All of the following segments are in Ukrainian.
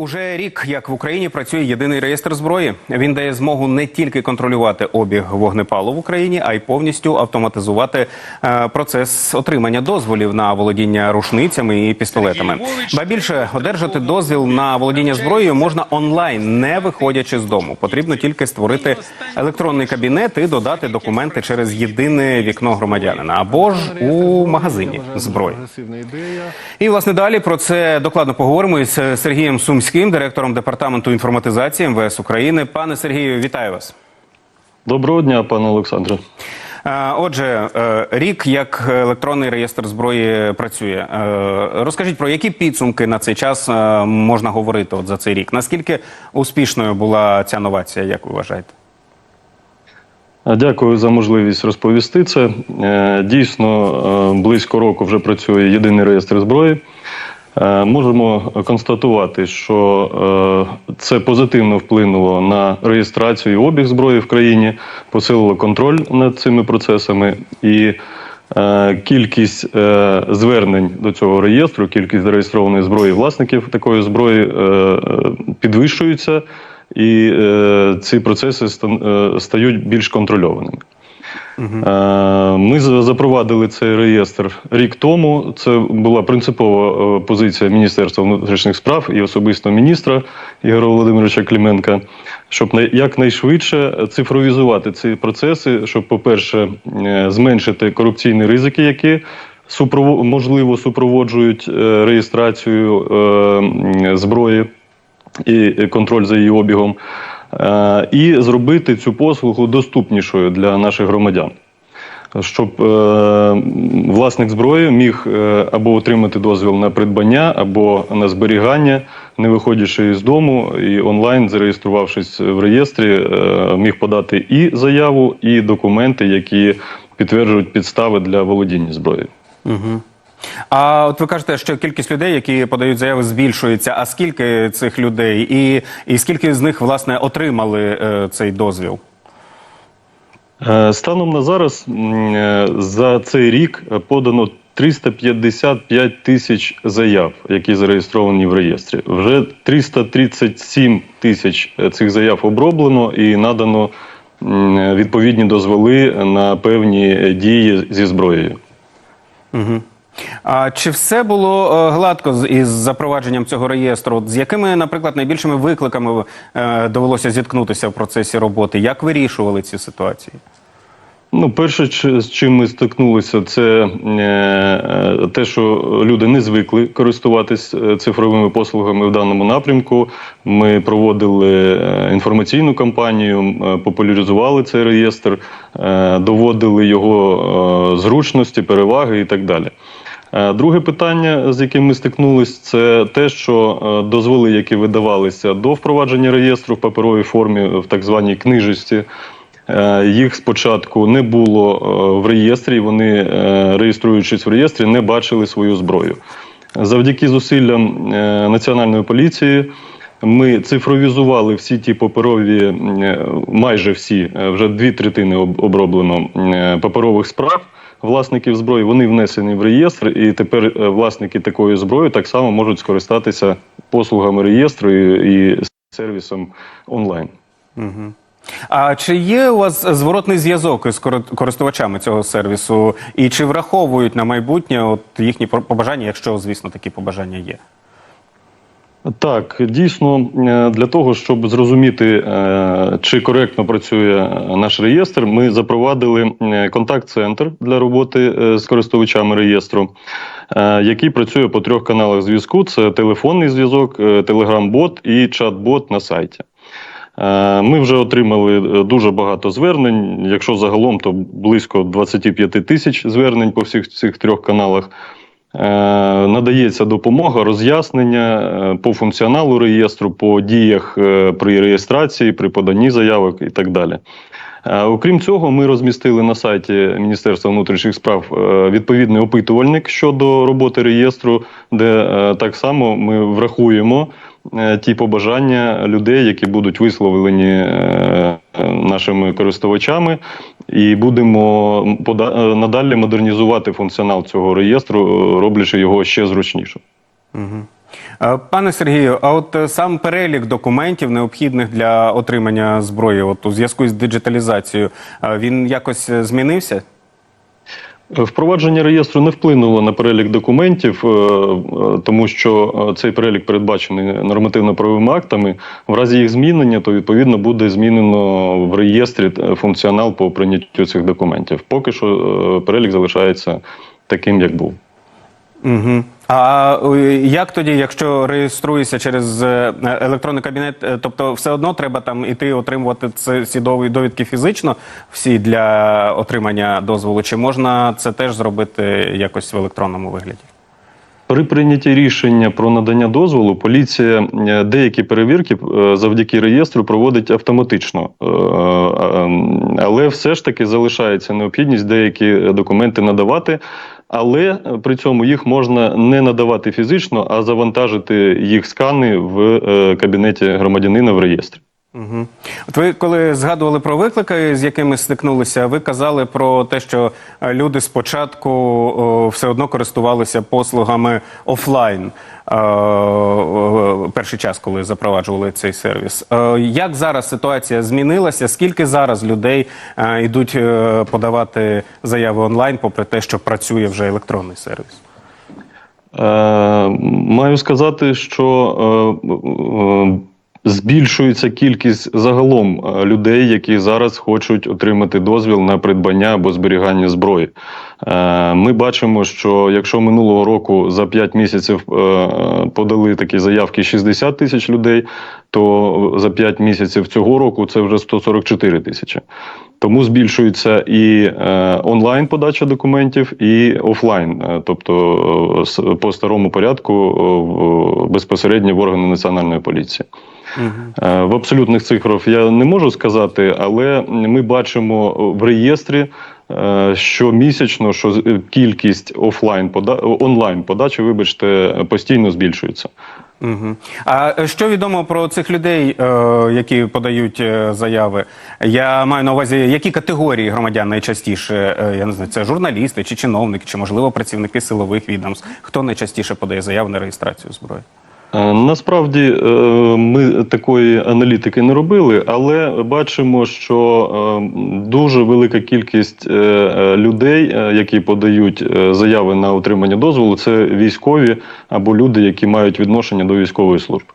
Уже рік, як в Україні працює єдиний реєстр зброї. Він дає змогу не тільки контролювати обіг вогнепалу в Україні, а й повністю автоматизувати е, процес отримання дозволів на володіння рушницями і пістолетами. Ба більше одержати дозвіл на володіння зброєю можна онлайн, не виходячи з дому. Потрібно тільки створити електронний кабінет і додати документи через єдине вікно громадянина або ж у магазині зброї. І власне далі про це докладно поговоримо із Сергієм Сумським, директором департаменту інформатизації МВС України. Пане Сергію, вітаю вас. Доброго дня, пане Олександре. Е, Отже, е, рік як електронний реєстр зброї працює. Е, Розкажіть про які підсумки на цей час можна говорити от за цей рік? Наскільки успішною була ця новація, як ви вважаєте? Дякую за можливість розповісти це. Дійсно, близько року вже працює єдиний реєстр зброї. Е, Можемо констатувати, що е, це позитивно вплинуло на реєстрацію і обіг зброї в країні, посилило контроль над цими процесами і е, кількість звернень до цього реєстру, кількість зареєстрованої зброї власників такої зброї підвищується, і ці процеси стають більш контрольованими. Е, Ми за- запровадили цей реєстр рік тому. Це була принципова е, позиція Міністерства внутрішніх справ і особисто міністра Ігоря Володимировича Клименка, щоб най- якнайшвидше цифровізувати ці процеси, щоб, по-перше, е, зменшити корупційні ризики, які можливо супроводжують реєстрацію зброї і контроль за її обігом, і зробити цю послугу доступнішою для наших громадян. Щоб е, власник зброї міг е, або отримати дозвіл на придбання, або на зберігання, не виходячи із дому, і онлайн, зареєструвавшись в реєстрі, е, міг подати і заяву, і документи, які підтверджують підстави для володіння зброєю. А от ви кажете, що кількість людей, які подають заяви, збільшується. А скільки цих людей, і, і скільки з них власне отримали е, цей дозвіл? Е, Станом на зараз е, за цей рік подано 355 тисяч заяв, які зареєстровані в реєстрі. Вже 337 тисяч е, цих заяв оброблено і надано відповідні дозволи на певні дії зі зброєю. А чи все було е, гладко із запровадженням цього реєстру? З якими, наприклад, найбільшими викликами е, довелося зіткнутися в процесі роботи? Як вирішували ці ситуації? Ну, перше, з чим ми стикнулися, це е, те, що люди не звикли користуватись цифровими послугами в даному напрямку. Ми проводили інформаційну кампанію, популяризували цей реєстр, доводили його зручності, переваги і так далі. Е, Друге питання, з яким ми стикнулися, це те, що е, дозволи, які видавалися до впровадження реєстру в паперовій формі, в так званій книжечці, Е, Їх спочатку не було в реєстрі. Вони, реєструючись в реєстрі, не бачили свою зброю. Завдяки зусиллям національної поліції. Ми цифровізували всі ті паперові, е, майже всі, е, вже дві третини оброблено е, паперових справ власників зброї. Вони внесені в реєстр, і тепер власники такої зброї так само можуть скористатися послугами реєстру і, і сервісом онлайн. А чи є у вас зворотний зв'язок із кори- користувачами цього сервісу? І чи враховують на майбутнє от їхні побажання, якщо, звісно, такі побажання є? Так, дійсно, е, для того, щоб зрозуміти, е, чи коректно працює наш реєстр, ми запровадили е, контакт-центр для роботи е, з користувачами реєстру, е, який працює по трьох каналах зв'язку: це телефонний зв'язок, е, телеграм-бот і чат-бот на сайті. Е, Ми вже отримали е, дуже багато звернень. Якщо загалом, то близько 25 тисяч звернень по всіх цих трьох каналах. Е, Надається допомога, роз'яснення е, по функціоналу реєстру, по діях е, при реєстрації, при поданні заявок і так далі. Окрім цього, ми розмістили на сайті Міністерства внутрішніх справ відповідний опитувальник щодо роботи реєстру, де так само ми врахуємо ті побажання людей, які будуть висловлені е, е, нашими користувачами, і будемо е, надалі модернізувати функціонал цього реєстру, е, роблячи його ще зручнішим. Е, Пане Сергію, а от е, сам перелік документів необхідних для отримання зброї, от у зв'язку з диджиталізацією, е, він якось е, змінився? Впровадження реєстру не вплинуло на перелік документів, е, е, тому що е, цей перелік передбачений нормативно-правовими актами. В разі їх змінення, то відповідно буде змінено в реєстрі функціонал по прийняттю цих документів. Поки що перелік залишається таким, як був. Угу. А як тоді, якщо реєструєшся через е, електронний кабінет, е, тобто все одно треба там іти отримувати ці, довідки фізично всі для отримання дозволу, чи можна це теж зробити якось в електронному вигляді? При прийнятті рішення про надання дозволу поліція е, деякі перевірки завдяки реєстру проводить автоматично, але все ж таки залишається необхідність деякі документи надавати. Але е, при цьому їх можна не надавати фізично, а завантажити їх скани в е, кабінеті громадянина в реєстрі. Угу. От ви коли згадували про виклики, з якими стикнулися, ви казали про те, що е, люди спочатку о, все одно користувалися послугами офлайн е, е, перший час, коли запроваджували цей сервіс. Е, як зараз ситуація змінилася? Скільки зараз людей е, йдуть е, подавати заяви онлайн, попри те, що працює вже електронний сервіс? Е, Маю сказати, що е, збільшується кількість загалом е, людей, які зараз хочуть отримати дозвіл на придбання або зберігання зброї. Е, Ми бачимо, що якщо минулого року за 5 місяців е, подали такі заявки 60 тисяч людей, то за 5 місяців цього року це вже 144 тисячі. Тому збільшується і е, онлайн подача документів, і офлайн, е, тобто е, по старому порядку е, в- безпосередньо в органи національної поліції. В абсолютних цифрах я не можу сказати, але ми бачимо в реєстрі, е, що місячно, що з- кількість офлайн онлайн подачі, вибачте, постійно збільшується. Угу. А е, що відомо про цих людей, е, які подають е, заяви? Я маю на увазі, які категорії громадян найчастіше? Я не знаю, це журналісти чи чиновники, чи можливо працівники силових відомств. Хто найчастіше подає заяву на реєстрацію зброї? Е, Насправді е, ми такої аналітики не робили, але бачимо, що е, дуже велика кількість людей, які подають заяви на отримання дозволу, це військові або люди, які мають відношення до військової служби.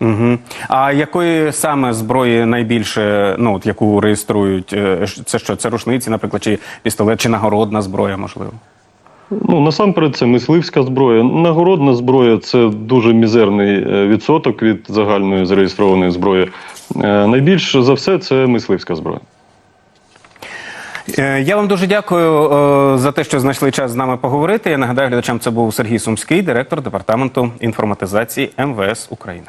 Угу. А якої саме зброї найбільше, ну от яку реєструють? Це що? Це рушниці, наприклад, чи пістолет, чи нагородна зброя, можливо? Ну насамперед, це мисливська зброя. Нагородна зброя це дуже мізерний е, відсоток від загальної зареєстрованої зброї. Е, Найбільше за все це мисливська зброя. Е, Я вам дуже дякую за те, що знайшли час з нами поговорити. Я нагадаю глядачам, це був Сергій Сумський, директор департаменту інформатизації МВС України.